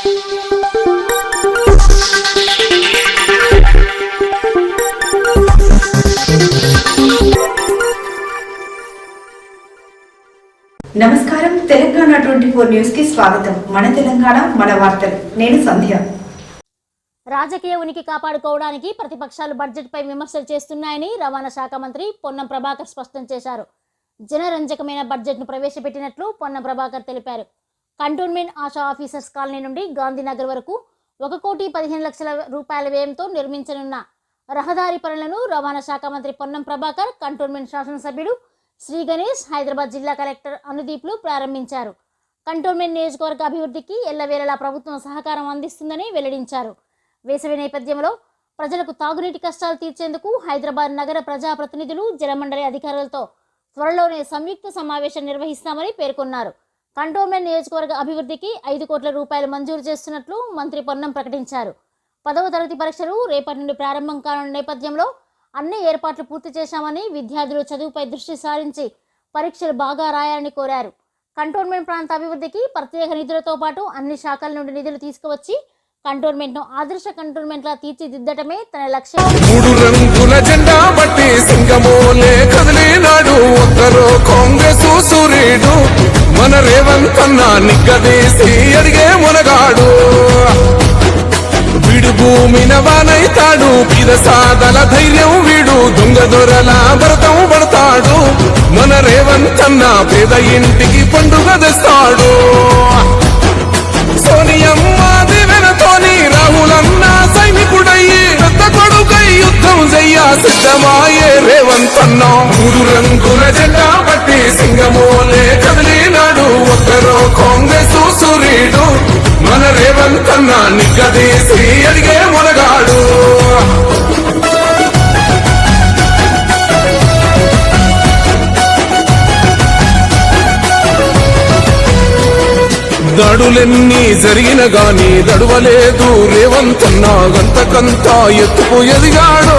నమస్కారం. Telangana twenty four న్యూస్కి స్వాగతం. మన తెలంగాణ మన వార్తలు. నేను సంధ్య. రాజకీయ ఉనికి కాపాడుకోవడానికి ప్రతిపక్షాలు బడ్జెట్పై విమర్శలు చేస్తున్నాయని రవాణా శాఖ మంత్రి పొన్నం ప్రభాకర్ స్పష్టం చేశారు. జనరంజకమైన బడ్జెట్ను ప్రవేశపెట్టినట్లు పొన్నం ప్రభాకర్ తెలిపారు. కంటోన్మెంట్ ఆశా ఆఫీసర్స్ కాలనీ నుండి గాంధీనగర్ వరకు ఒక కోటి పదిహేను లక్షల రూపాయల వ్యయంతో నిర్మించనున్న రహదారి పనులను రవాణా శాఖ మంత్రి పొన్నం ప్రభాకర్ కంటోన్మెంట్ శాసనసభ్యుడు శ్రీ గణేష్ హైదరాబాద్ జిల్లా కలెక్టర్ అనుదీప్లు ప్రారంభించారు. కంటోన్మెంట్ నియోజకవర్గ అభివృద్ధికి ఎల్లవేళలా ప్రభుత్వం సహకారం అందిస్తుందని వెల్లడించారు. వేసవి నేపథ్యంలో ప్రజలకు తాగునీటి కష్టాలు తీర్చేందుకు హైదరాబాద్ నగర ప్రజాప్రతినిధులు జలమండలి అధికారులతో త్వరలోనే సంయుక్త సమావేశం నిర్వహిస్తామని పేర్కొన్నారు. కంటోన్మెంట్ నియోజకవర్గ అభివృద్ధికి ఐదు కోట్ల రూపాయలు మంజూరు చేస్తున్నట్లు మంత్రి పొన్నం ప్రకటించారు. పదవ తరగతి పరీక్షలు రేపటి నుండి ప్రారంభం కానున్న నేపథ్యంలో అన్ని ఏర్పాట్లు పూర్తి చేశామని విద్యార్థులు చదువుపై దృష్టి సారించి పరీక్షలు బాగా రాయాలని కోరారు. కంటోన్మెంట్ ప్రాంత అభివృద్ధికి ప్రత్యేక నిధులతో పాటు అన్ని శాఖల నుండి నిధులు తీసుకువచ్చి కంటోన్మెంట్ను ఆదర్శ కంటోన్మెంట్లా తీర్చిదిద్దటమే తన లక్ష్యం. మూడు రంగుల జెండా బట్టి సింగమోలే కదిలినాడు. ఒక్కరో కాంగ్రెస్ సూర్యుడు మన రేవంత్ అన్న నిగ్గదీసి అడిగే మునగాడు. వీడు భూమిన వానైతాడు పిద సాదల ధైర్యం వీడు దొంగ దొరల భరతం పడతాడు. మన రేవంత్ అన్న పేద ఇంటికి పండుగ తెస్తాడు. సోనియమ్మ దివెనతోని రాహులన్న సైనికుడయ్యి పెద్ద కొడుకై యుద్ధం చెయ్య సిద్ధమాయే రేవంతన్న. మూడు రంగుల జెండా బట్టి సింగమోలే కదిలినాడు ఒక్కరో కాంగ్రెస్ సూర్యుడు మన రేవంతన్న నిగ్గదీసి అడిగే మునగాడు. దాడులెన్ని జరిగిన గాని దడువలేదు రేవంతన్న గంతకంతా ఎత్తుకు ఎదిగాడో.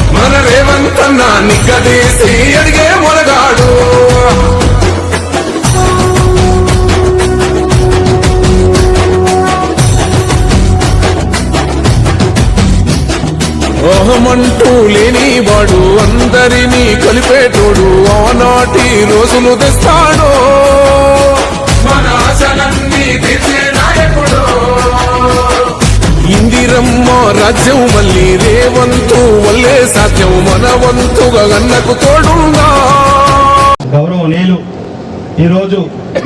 మన రేవంత్ అన్న నిగ్గదీసి అడిగే మొనగాడు అహమంటూ లేనివాడు అందరినీ కలిపేటోడు ఆనాటి రోజులు తెస్తాడు. మన ఆశలన్నీ తీర్చే ఇందిరమ్మ రాజ్యం మళ్ళీ రేవంతు వల్లే సాధ్యం మన వంతుగా గన్నకు తోడుందా గౌరవనీయులు ఈరోజు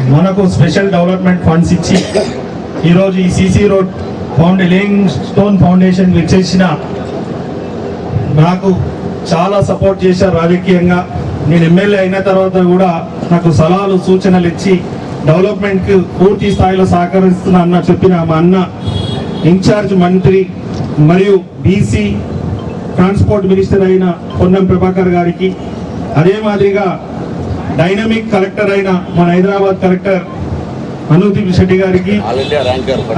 మనకు స్పెషల్ డెవలప్మెంట్ ఫండ్స్ ఇచ్చి ఈరోజు ఈ సీసీ రోడ్ ఫౌండే లేయింగ్ స్టోన్ ఫౌండేషన్ విచ్చేసిన నాకు చాలా సపోర్ట్ చేశారు రాజకీయంగా. నేను ఎమ్మెల్యే అయిన తర్వాత కూడా నాకు సలహాలు సూచనలు ఇచ్చి డెవలప్మెంట్కి పూర్తి స్థాయిలో సహకరిస్తున్నా అన్న చెప్పిన మా అన్న ఇన్ఛార్జ్ మంత్రి మరియు బీసీ ట్రాన్స్పోర్ట్ మినిస్టర్ అయిన పొన్నం ప్రభాకర్ గారికి అదే మాదిరిగా డైనమిక్ కలెక్టర్ అయిన మన హైదరాబాద్ కలెక్టర్ అనుదీప్ శెట్టి గారికి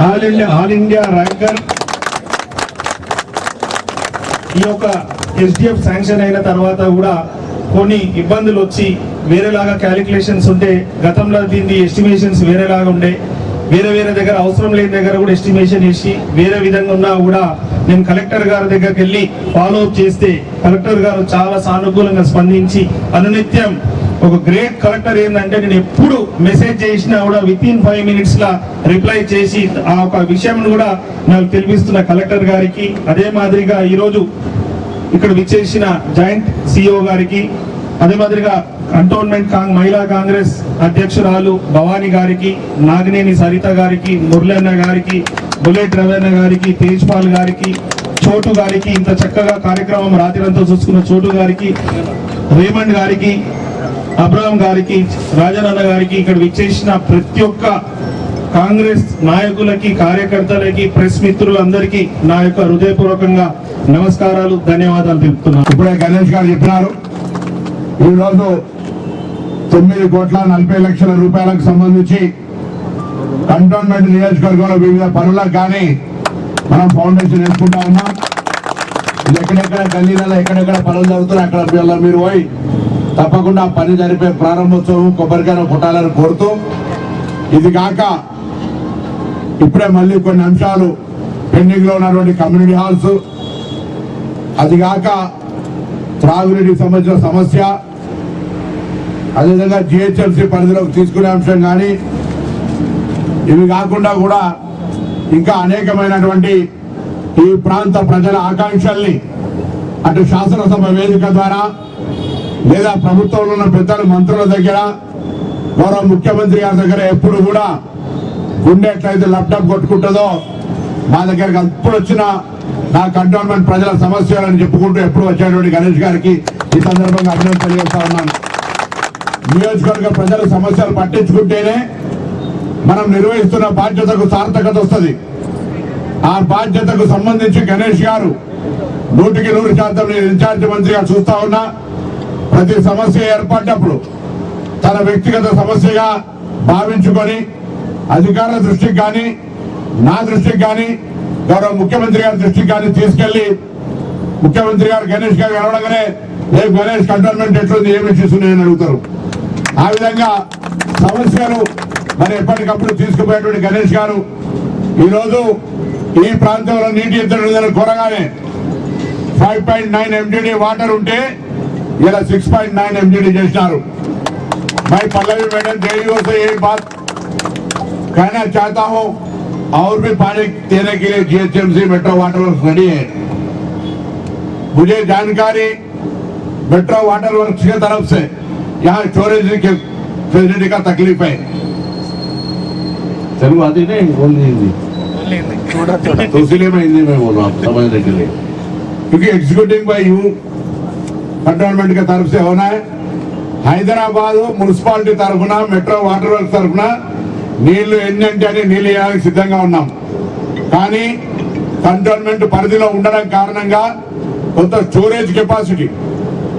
all India all India ranker ఈ యొక్క ఎస్డిఎఫ్ శాంక్షన్ అయిన తర్వాత కూడా కొన్ని ఇబ్బందులు వచ్చి వేరేలాగా క్యాలిక్యులేషన్స్ ఉంటే గతంలో దీన్ని ఎస్టిమేషన్స్ వేరేలాగా ఉండే వేరే వేరే దగ్గర అవసరం లేని దగ్గర కూడా ఎస్టిమేషన్ వేసి వేరే విధంగా ఉన్నా కూడా నేను కలెక్టర్ గారి దగ్గరికి వెళ్ళి ఫాలో అప్ చేస్తే కలెక్టర్ గారు చాలా సానుకూలంగా స్పందించి అనునిత్యం ఒక గ్రేట్ కలెక్టర్ ఏంటంటే నేను ఎప్పుడు మెసేజ్ చేసినా కూడా విత్ ఇన్ ఫైవ్ మినిట్స్ లా రిప్లై చేసి ఆ ఒక విషయం కూడా నాకు తెలిపిస్తున్న కలెక్టర్ గారికి అదే మాదిరిగా ఈరోజు ఇక్కడ విచ్చేసిన జాయింట్ సిఇఓ గారికి అదే మాదిరిగా కంటోన్మెంట్ కాంగ్ మహిళా కాంగ్రెస్ అధ్యక్షురాలు భవానీ గారికి నాగినేని సరిత గారికి మురళన్న గారికి బుల్లెట్ రవీణ గారికి తేజ్పాల్ గారికి చోటు గారికి ఇంత చక్కగా కార్యక్రమం రాత్రిరంతా చూసుకున్న చోటు గారికి రేమండ్ గారికి అబ్రహం గారికి రాజనన్న గారికి ఇక్కడ విచ్చేసిన ప్రతి ఒక్క కాంగ్రెస్ నాయకులకి కార్యకర్తలకి ప్రెస్ మిత్రులందరికీ నా యొక్క హృదయపూర్వకంగా నమస్కారాలు ధన్యవాదాలు తెలుపుతున్నాను. ఇప్పుడే గణేష్ గారు చెప్పినారు. ఈరోజు తొమ్మిది కోట్ల నలభై లక్షల రూపాయలకు సంబంధించి కంటోన్మెంట్ నియోజకవర్గంలో వివిధ పనులకు కానీ మనం ఫౌండేషన్ వేసుకుంటా ఉన్నాం. ఇది ఎక్కడెక్కడ గల్లీలలో ఎక్కడెక్కడ పనులు జరుగుతున్నాయి అక్కడ పిల్లలు మీరు పోయి తప్పకుండా ఆ పని జరిపే ప్రారంభోత్సవం కొబ్బరికాయ కొట్టాలని కోరుతూ ఇది కాక ఇప్పుడే మళ్ళీ కొన్ని అంశాలు పెండింగ్లో ఉన్నటువంటి కమ్యూనిటీ హాల్స్. అది కాక త్రాగునీటికి సంబంధించిన సమస్య. అదేవిధంగా జిహెచ్ఎంసీ పరిధిలోకి తీసుకునే అంశం కానీ ఇవి కాకుండా కూడా ఇంకా అనేకమైనటువంటి ఈ ప్రాంత ప్రజల ఆకాంక్షల్ని అటు శాసనసభ వేదిక ద్వారా లేదా ప్రభుత్వంలో ఉన్న పెద్దలు మంత్రుల దగ్గర గౌరవ ముఖ్యమంత్రి గారి దగ్గర ఎప్పుడు కూడా గుండె ఎట్లయితే ల్యాప్టాప్ కొట్టుకుంటుందో మా దగ్గరకు అప్పుడు వచ్చిన నా కంటోన్మెంట్ ప్రజల సమస్యలను చెప్పుకుంటూ ఎప్పుడు వచ్చేటువంటి గణేష్ గారికి ఈ సందర్భంగా అభినందన తెలియజేస్తా ఉన్నాను. నియోజకవర్గ ప్రజల సమస్యలు పట్టించుకుంటేనే మనం నిర్వహిస్తున్న బాధ్యతకు సార్థకత వస్తుంది. ఆ బాధ్యతకు సంబంధించి గణేష్ గారు నూటికి నూరు శాతం నేను ఇన్ఛార్జ్ మంత్రిగా చూస్తా ఉన్నా. ప్రతి సమస్య ఏర్పడినప్పుడు తన వ్యక్తిగత సమస్యగా భావించుకొని అధికారుల దృష్టికి కానీ నా దృష్టికి కానీ గౌరవ ముఖ్యమంత్రి గారి దృష్టికి కానీ తీసుకెళ్ళి ముఖ్యమంత్రి గారు గణేష్ గారు కలవడంగానే రేపు గణేష్ కంటోన్మెంట్ ఎట్లుంది ఏమి ఇష్యూస్ ఉన్నాయని అడుగుతారు ఆ విధంగా సమస్యలు మరి ఎప్పటికప్పుడు తీసుకుపోయేటువంటి గణేష్ గారు ఈరోజు ఈ ప్రాంతంలో నీటి ఎత్తున కోరగానే five point nine MGD water ఉంటే ఇలా సిక్స్ పాయింట్ నైన్ ఎంజీడీ చేసినారు मैं पल्लवी मैडम देवियों से यही बात कहना चाहता हूं और भी पानी देने के लिए GHMC metro water works ready है मुझे जानकारी मेट्रो वाटर वर्क्स की तरफ से यहाँ स्टोरेज की फैसिलिटी का तकलीफ है तेलुगु आती नहीं ओनली हिंदी तो इसलिए मैं हिंदी में बोल रहा हूँ समझने के लिए क्योंकि एग्जीक्यूटिव बाई यू कंटोनमेंट की तरफ से होना है హైదరాబాద్ మున్సిపాలిటీ తరఫున మెట్రో వాటర్ వర్క్స్ తరఫున నీళ్లు ఎన్నంటే అని నీళ్లు వేయడానికి సిద్ధంగా ఉన్నాం కానీ కంటోన్మెంట్ పరిధిలో ఉండడం కారణంగా కొంత స్టోరేజ్ కెపాసిటీ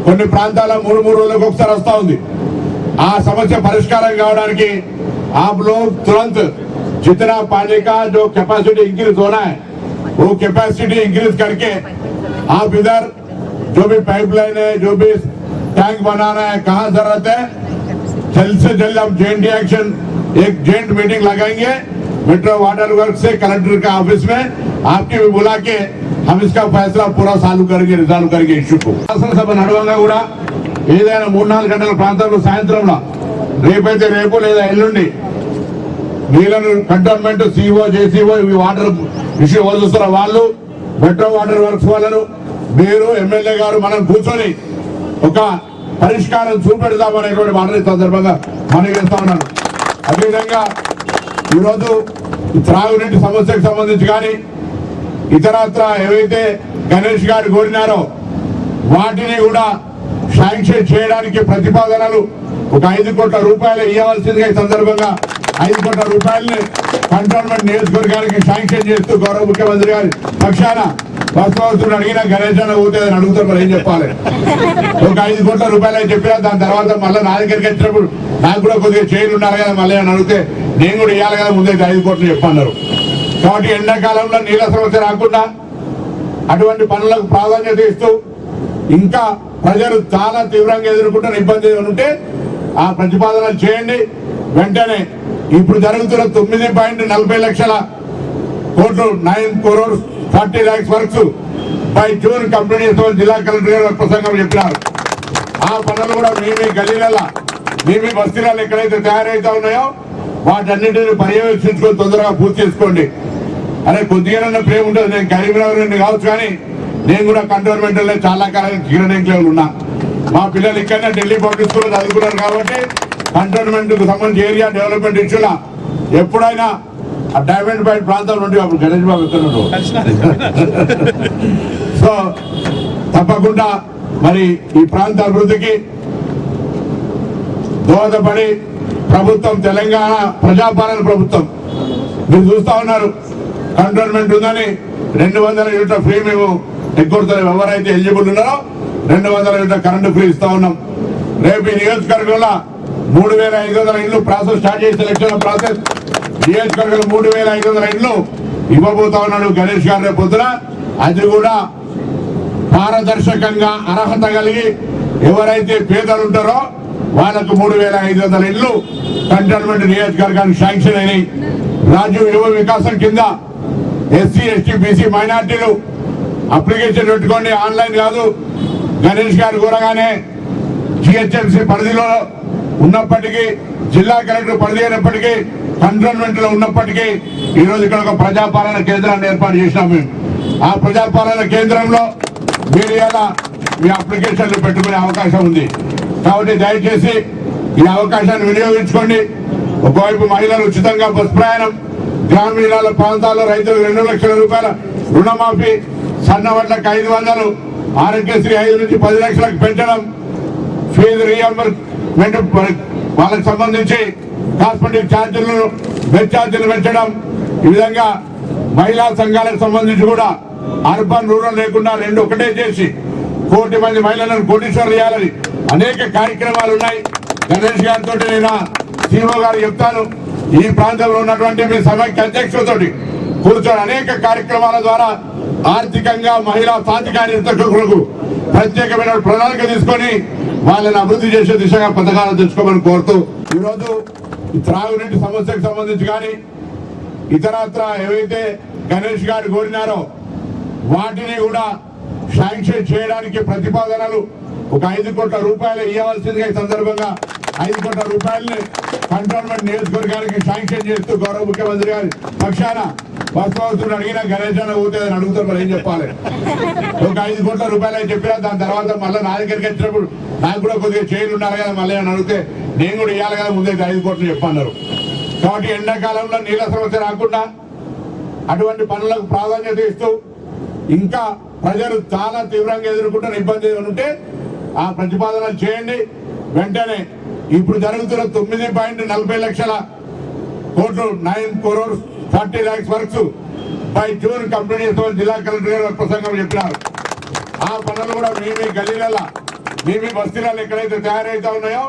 కొన్ని ప్రాంతాల మూడు మూడు రోజులకు ఒకసారి వస్తా ఉంది ఆ సమస్య పరిష్కారం కావడానికి आप लोग तुरंत जितना पानी का जो कैपेसिटी इंक्रीज होना है वो कैपेसिटी इंक्रीज करके आप इधर जो भी पाइपलाइन है जो भी टैंक बनाना है कहाँ जरूरत है जल्द से जल्द हम जेएनडी एक्शन एक जेंट मीटिंग लगाएंगे मेट्रो वाटर वर्क से कलेक्टर का ऑफिस में आपके भी बुला के हम इसका फैसला पूरा चालू करेंगे रिजॉल्व करेंगे इश्यू को శాసనసభ నడవంగా కూడా ఏదైనా మూడు నాలుగు గంటల ప్రాంతంలో సాయంత్రంలో రేపైతే రేపు లేదా ఎల్లుండి నీళ్ళను కంటోన్మెంట్ సిఓ జేసీఓ ఇవి వాటర్ ఇష్యూ వదులుస్తున్న వాళ్ళు మెట్రో వాటర్ వర్క్స్ వాళ్ళను మీరు ఎమ్మెల్యే గారు మనం కూర్చొని ఒక పరిష్కారం చూపెడదామనేటువంటి మాటని ఈ సందర్భంగా మనం చేస్తా ఉన్నాను అదేవిధంగా ఈరోజు ఈ త్రాగునీటి సమస్యకు సంబంధించి కానీ ఇతరత్ర ఏవైతే గణేష్ గారు కోరినారో వాటిని కూడా శాంక్షన్ చేయడానికి ప్రతిపాదనలు ఒక ఐదు కోట్ల రూపాయలు ఇవ్వాల్సిందిగా ఈ సందర్భంగా ఐదు కోట్ల రూపాయలని కంటోన్మెంట్ నియోజకవర్గానికి శాంక్షన్ చేస్తూ గౌరవ ముఖ్యమంత్రి గారి పక్షాన వాస్తవస్తుడు అడిగినా గణేష్ అన్న పోతే అని అడుగుతారు మరి ఏం చెప్పాలి? ఒక ఐదు కోట్ల రూపాయలు అని చెప్పినా దాని తర్వాత మళ్ళీ నా దగ్గరికి వచ్చినప్పుడు నాకు కూడా కొద్దిగా చేయలు ఉన్నారు కదా మళ్ళీ అని అడిగితే నేను కూడా ఇవ్వాలి కదా ముందే ఐదు కోట్లు చెప్పన్నారు. కాబట్టి ఎండాకాలంలో నీళ్ళ సమస్య రాకుండా అటువంటి పనులకు ప్రాధాన్యత ఇస్తూ ఇంకా ప్రజలు చాలా తీవ్రంగా ఎదుర్కొంటున్న ఇబ్బంది ఉంటే ఆ ప్రతిపాదనలు చేయండి. వెంటనే ఇప్పుడు జరుగుతున్న తొమ్మిది పాయింట్ నలభై లక్షల కోట్లు nine crore forty lakhs works by June complete చేస్తామని జిల్లా కలెక్టర్ గారు ప్రసంగం చెప్పినారు. ఆ పనులు కూడా మీ మీ గలీలలో మీ మీ బస్తీలలో ఎక్కడైతే తయారైతా ఉన్నాయో వాటన్నిటిని పర్యవేక్షించుకొని తొందరగా పూర్తి చేసుకోండి. అరే కొద్దిగా ప్రేమ ఉంటుంది. నేను కరీంనగర్ నుండి కావచ్చు కానీ నేను కూడా కంటోన్మెంట్లో చాలా కాలం కిరణ్ ఉన్నా. మా పిల్లలు ఇక్కడనే ఢిల్లీ పబ్లిక్ స్కూల్ చదువుకున్నారు కాబట్టి కంటోన్మెంట్కు సంబంధించి ఏరియా డెవలప్మెంట్ ఇష్యూల ఎప్పుడైనా ఆ డైమండ్ బైట్ ప్రాంతాలు నుండి అప్పుడు గణేష్ బాబు ఎక్కడ సో తప్పకుండా మరి ఈ ప్రాంత అభివృద్ధికి దోహదపడి ప్రభుత్వం తెలంగాణ ప్రజాపాలన ప్రభుత్వం. మీరు చూస్తా ఉన్నారు. కంటోన్మెంట్ ఉందని రెండు వందల యూనిట్ల ఫ్రీ మేము ఎక్కువ ఎవరైతే ఎలిజిబుల్ ఉన్నారో రెండు వందల యూనిట్ల కరెంటు ఫ్రీ ఇస్తా ఉన్నాం. రేపు ఈ నియోజకవర్గంలో మూడు వేల ఐదు వందల ఇల్లు ప్రాసెస్ స్టార్ట్ చేసి ఎలక్షన్ ప్రాసెస్. నియోజకవర్గంలో మూడు వేల ఐదు వందల ఇల్లు ఇవ్వబోతా ఉన్నాడు గణేష్ గారు రేపు పొద్దున. అది కూడా పారదర్శకంగా అర్హత కలిగి ఎవరైతే పేదలు ఉంటారో వాళ్ళకు మూడు వేల ఐదు వందల ఇల్లు కంటోన్మెంట్ నియోజకవర్గానికి శాంక్షన్ అయినాయి. రాజీవ్ యువ వికాసం కింద ఎస్సీ ఎస్టీ బీసీ మైనార్టీలు అప్లికేషన్ పెట్టుకోండి ఆన్లైన్ కాదు. గణేష్ గారు కూరగానే జిహెచ్ఎంసీ పరిధిలో ఉన్నప్పటికీ జిల్లా కలెక్టర్ పరిధి అయినప్పటికీ కంటోన్మెంట్లో ఉన్నప్పటికీ ఈ రోజు ఇక్కడ ఒక ప్రజాపాలన కేంద్రాన్ని ఏర్పాటు చేసినాం మేము. ఆ ప్రజాపాలన కేంద్రంలో మీరు ఇలా మీ అప్లికేషన్లు పెట్టుకునే అవకాశం ఉంది. కాబట్టి దయచేసి ఈ అవకాశాన్ని వినియోగించుకోండి. ఒకవైపు మహిళలు ఉచితంగా బస్ ప్రయాణం గ్రామీణ ప్రాంతాల్లో రైతులకు రెండు లక్షల రూపాయల రుణమాఫీ సన్నవడ్లకు ఐదు వందలు ఆరోగ్యశ్రీ ఐదు నుంచి పది లక్షలకు పెంచడం ఫీజు రీఎంబర్స్మెంట్ వాళ్ళకి సంబంధించి కాస్మెటిక్ ఛార్జీలను బెడ్ ఛార్జీలు పెంచడం. ఈ విధంగా మహిళా సంఘాలకు సంబంధించి కూడా అర్బన్ రూరల్ లేకుండా రెండు ఒకటే చేసి కోటి మంది మహిళలను కోటీశ్వరులు చేయాలని అనేక కార్యక్రమాలు ఉన్నాయి. గణేష్ గారితో నేను సీఓ గారు చెప్తాను. ఈ ప్రాంతంలో ఉన్నటువంటి మీ సమైక్య అధ్యక్షులతోటి కూర్చొని అనేక కార్యక్రమాల ద్వారా ఆర్థికంగా మహిళా సాధికారిత ప్రత్యేకమైన ప్రణాళిక తీసుకొని వాళ్ళని అభివృద్ధి చేసే దిశగా పథకాలు తెచ్చుకోమని కోరుతూ ఈరోజు త్రాగునీటి సమస్యకు సంబంధించి కానీ ఇతరత్ర ఏవైతే గణేష్ గారు కోరినారో వాటిని కూడా శాంక్షన్ చేయడానికి ప్రతిపాదనలు ఒక ఐదు కోట్ల రూపాయలు ఇవ్వాల్సిందిగా ఈ సందర్భంగా ఐదు కోట్ల రూపాయలని కంటోన్మెంట్ నియోజకవర్గానికి శాంక్షన్ చేస్తూ గౌరవ ముఖ్యమంత్రి గారి పక్షాన వాస్తవస్తులు అడిగినా గణేష్ అన్న పోతే అని అడుగుతారు మరి ఏం చెప్పాలి? ఒక ఐదు కోట్ల రూపాయలు అని చెప్పినా దాని తర్వాత మళ్ళీ నా దగ్గరికి వచ్చినప్పుడు నాకు కూడా కొద్దిగా చేయలు ఉన్నారు కదా మళ్ళీ అని అడిగితే నేను కూడా ఇవ్వాలి కదా ముందే ఐదు కోట్లు చెప్పన్నారు. కాబట్టి ఎండాకాలంలో నీళ్ళ సమస్య రాకుండా అటువంటి పనులకు ప్రాధాన్యత ఇస్తూ ఇంకా ప్రజలు చాలా తీవ్రంగా ఎదుర్కొంటున్న ఇబ్బంది ఉంటే ఆ ప్రతిపాదనలు చేయండి. వెంటనే ఇప్పుడు జరుగుతున్న తొమ్మిది పాయింట్ నలభై లక్షల కోట్లు nine crore forty lakhs works by June complete చేస్తామని జిల్లా కలెక్టర్ గారు ప్రసంగం చెప్పినారు. ఆ పనులు కూడా మీ మీ గల్లీలలో మీ మీ బస్తీలలో ఎక్కడైతే తయారైతే ఉన్నాయో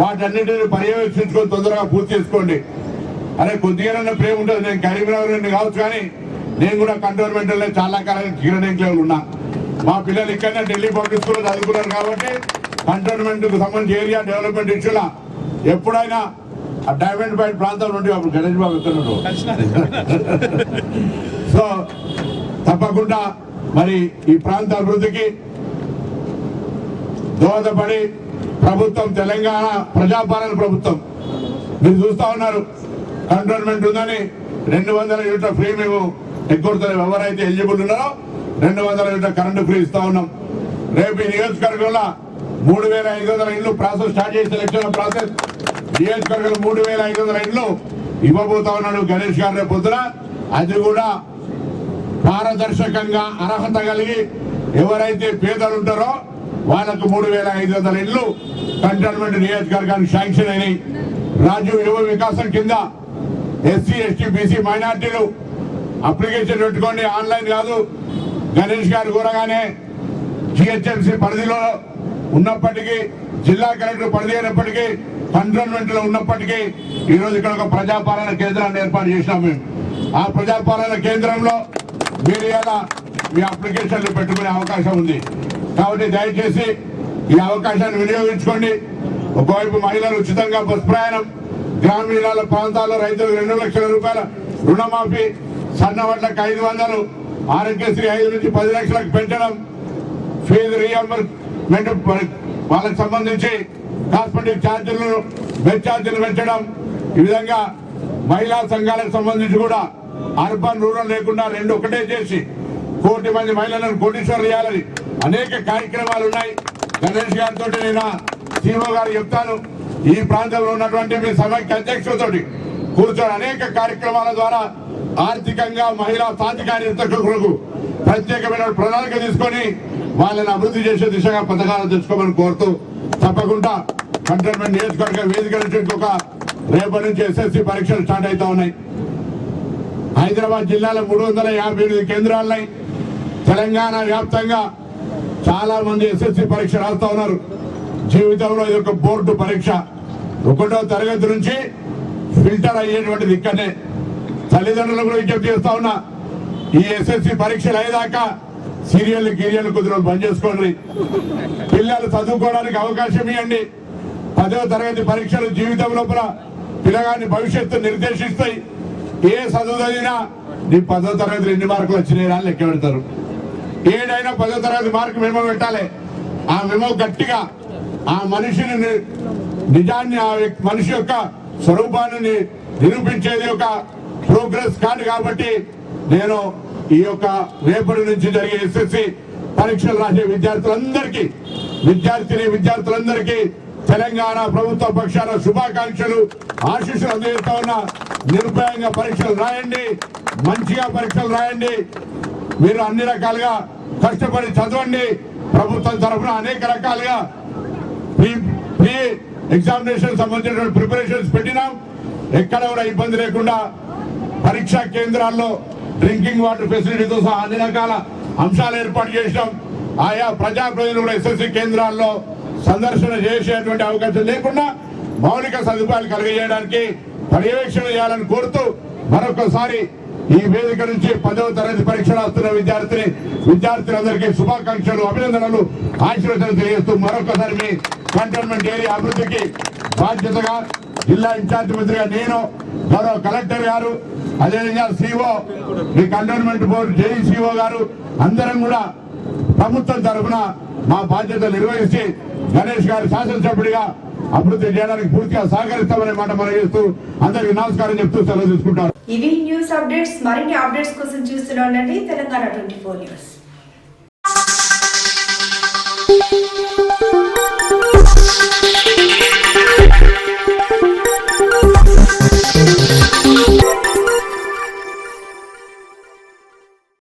వాటన్నిటిని పర్యవేక్షించుకొని తొందరగా పూర్తి చేసుకోండి. అరే కొద్దిగా ప్రేమ ఉంటుంది. నేను కరీంనగర్ నుండి కావచ్చు కానీ నేను కూడా కంటోన్మెంట్లో చాలా కాలం కిరణ్ ఉన్నా. మా పిల్లలు ఇక్కడనే ఢిల్లీ పబ్లిక్ స్కూల్ చదువుకున్నారు కాబట్టి కంటోన్మెంట్కు సంబంధించి ఏరియా డెవలప్మెంట్ ఇష్యూల ఎప్పుడైనా ఆ డైమండ్ పాయింట్ ప్రాంతం నుండి అప్పుడు గణేష్ బాబు ఎక్కడున్నారు సో తప్పకుండా మరి ఈ ప్రాంత అభివృద్ధికి దోహదపడి ప్రభుత్వం తెలంగాణ ప్రజాపాలన ప్రభుత్వం. మీరు చూస్తా ఉన్నారు కంటోన్మెంట్ ఉందని రెండు వందల యూనిట్ల ఫ్రీ మేము ఎగ్గొడుతున్నాం ఎవరైతే ఎలిజిబుల్ ఉన్నారో రెండు వందల యూనిట్ల కరెంటు ఫ్రీ ఇస్తా ఉన్నాం. రేపు ఈ నియోజకవర్గంలో మూడు వేల ఐదు వందల ఇండ్లు ప్రాసెస్ స్టార్ట్ చేసి ఎలక్షన్ ప్రాసెస్. నియోజకవర్గం మూడు వేల ఐదు వందల ఇండ్లు ఇవ్వబోతా ఉన్నాడు గణేష్ గారు రేపు పొద్దున. అది కూడా పారదర్శకంగా అర్హత కలిగి ఎవరైతే పేదలు ఉంటారో వాళ్ళకు మూడు వేల ఐదు వందల ఇండ్లు కంటోన్మెంట్ నియోజకవర్గానికి శాంక్షన్ అయినాయి. రాజు యువ వికాసం కింద ఎస్సీ ఎస్టీ బీసీ మైనార్టీలు అప్లికేషన్ పెట్టుకోండి ఆన్లైన్ కాదు. గణేష్ గారు కూరగానే జిహెచ్ఎంసీ పరిధిలో ఉన్నప్పటికీ జిల్లా కలెక్టర్ పనిచేయనప్పటికీ కంటోన్మెంట్లో ఉన్నప్పటికీ ఈ రోజు ఇక్కడ ఒక ప్రజాపాలన కేంద్రాన్ని ఏర్పాటు చేసినాం మేము. ఆ ప్రజాపాలన కేంద్రంలో మీరు ఇలా మీ అప్లికేషన్లు పెట్టుకునే అవకాశం ఉంది. కాబట్టి దయచేసి ఈ అవకాశాన్ని వినియోగించుకోండి. ఒకవైపు మహిళలు ఉచితంగా బస్ ప్రయాణం గ్రామీణాల ప్రాంతాల్లో రైతులకు రెండు లక్షల రూపాయల రుణమాఫీ సన్నవడ్లకు ఐదు వందలు ఆరోగ్యశ్రీ ఐదు నుంచి పది లక్షలకు పెంచడం ఫీజు వాళ్ళకి సంబంధించి కాస్మెటిక్ ఛార్జీలను బెడ్ ఛార్జీలు పెంచడం. ఈ విధంగా మహిళా సంఘాలకు సంబంధించి కూడా అర్బన్ రూరల్ లేకుండా రెండు ఒకటే చేసి కోటి మంది మహిళలను కోటీశ్వరులు చేయాలని అనేక కార్యక్రమాలు ఉన్నాయి. గణేష్ గారితో నేను సీఓ గారు చెప్తాను. ఈ ప్రాంతంలో ఉన్నటువంటి మీ సమైక్య అధ్యక్షులతో కూర్చొని అనేక కార్యక్రమాల ద్వారా ఆర్థికంగా మహిళా సాధికారిత ప్రత్యేకమైన ప్రణాళిక తీసుకొని వాళ్ళని అభివృద్ధి చేసే దిశగా పథకాలు తెచ్చుకోమని కోరుతూ తప్పకుండా కంటోన్మెంట్ నియోజకవర్గ వేదిక నుంచి ఒక రేపటి నుంచి ఎస్ఎస్సి పరీక్షలు స్టార్ట్ అవుతా ఉన్నాయి. హైదరాబాద్ జిల్లాలో మూడు వందల యాభై ఎనిమిది కేంద్రాలున్నాయి తెలంగాణ వ్యాప్తంగా చాలా మంది ఎస్ఎస్సి పరీక్ష రాస్తా ఉన్నారు. జీవితంలో ఇది ఒక బోర్డు పరీక్ష. ఒకటో తరగతి నుంచి ఫిల్టర్ అయ్యేటువంటిది ఇక్కడనే. తల్లిదండ్రులు కూడా విజ్ఞప్తి చేస్తా ఉన్నా ఈ ఎస్ఎస్సి పరీక్షలు అయ్యేదాకా సీరియల్ గీరియల్ రోజులు బంద్ చేసుకోండి. పిల్లలు చదువుకోవడానికి అవకాశం ఇవ్వండి. పదవ తరగతి పరీక్షలు జీవితం లోపల పిల్లగాని భవిష్యత్తు నిర్దేశిస్తాయి. ఏ చదువు చదివినా నీ పదో తరగతి ఎన్ని మార్కులు వచ్చినాయి అని లెక్క పెడతారు. ఏడైనా పదో తరగతి మార్కు మేము పెట్టాలి. ఆ మేము గట్టిగా ఆ మనిషిని నిజాన్ని ఆ మనిషి యొక్క స్వరూపాన్ని నిరూపించేది ఒక ప్రోగ్రెస్ కార్డు కాబట్టి నేను ఈ యొక్క రేపటి నుంచి జరిగే ఎస్ఎస్సి పరీక్షలు రాసే విద్యార్థులందరికీ విద్యార్థిని విద్యార్థులందరికీ తెలంగాణ ప్రభుత్వ పక్షాన శుభాకాంక్షలు ఆశీస్సులు అందజేస్తా ఉన్న. నిర్భయంగా పరీక్షలు రాయండి మంచిగా పరీక్షలు రాయండి. మీరు అన్ని రకాలుగా కష్టపడి చదవండి. ప్రభుత్వం తరఫున అనేక రకాలుగా ప్రీ ప్రీ ఎగ్జామినేషన్ సంబంధించినటువంటి ప్రిపరేషన్స్ పెట్టినాం. ఎక్కడ కూడా ఇబ్బంది లేకుండా పరీక్షా కేంద్రాల్లో డ్రింకింగ్ వాటర్ ఫెసిలిటీతో సహా అన్ని రకాల అంశాలు ఏర్పాటు చేసినాం. ఆయా ప్రజాప్రతినిధులు కూడా ఎస్ఎస్సి కేంద్రాల్లో సందర్శన చేసేటువంటి అవకాశం లేకుండా మౌలిక సదుపాయాలు కలిగజేయడానికి పర్యవేక్షణ చేయాలని కోరుతూ మరొకసారి ఈ వేదిక నుంచి పదవ తరగతి పరీక్ష రాస్తున్న విద్యార్థిని విద్యార్థులందరికీ శుభాకాంక్షలు అభినందనలు ఆశీర్వచనలు తెలియజేస్తూ మరొకసారి మీ కంటోన్మెంట్ ఏరియా అభివృద్ధికి బాధ్యతగా జిల్లా ఇన్ఛార్జ్ మంత్రిగా నేను గౌరవ కలెక్టర్ గారు అదేవిధంగా సిఓ మీ కంటోన్మెంట్ బోర్డు జేఈసీఓ గారు అందరం కూడా ప్రభుత్వం తరఫున మా బాధ్యత నిర్వహించి గణేష్ గారు శాసనసభ్యుడిగా అభివృద్ధి చేయడానికి పూర్తిగా సహకరిస్తామనే మాట మనం చేస్తూ అందరికి నమస్కారం చెప్తూ సెలవు తీసుకుంటారు. ఇవి న్యూస్ అప్డేట్స్ మరిన్ని అప్డేట్స్ కోసం చూస్తున్నాం ఉండండి తెలంగాణ ట్వంటీ ఫోర్ న్యూస్.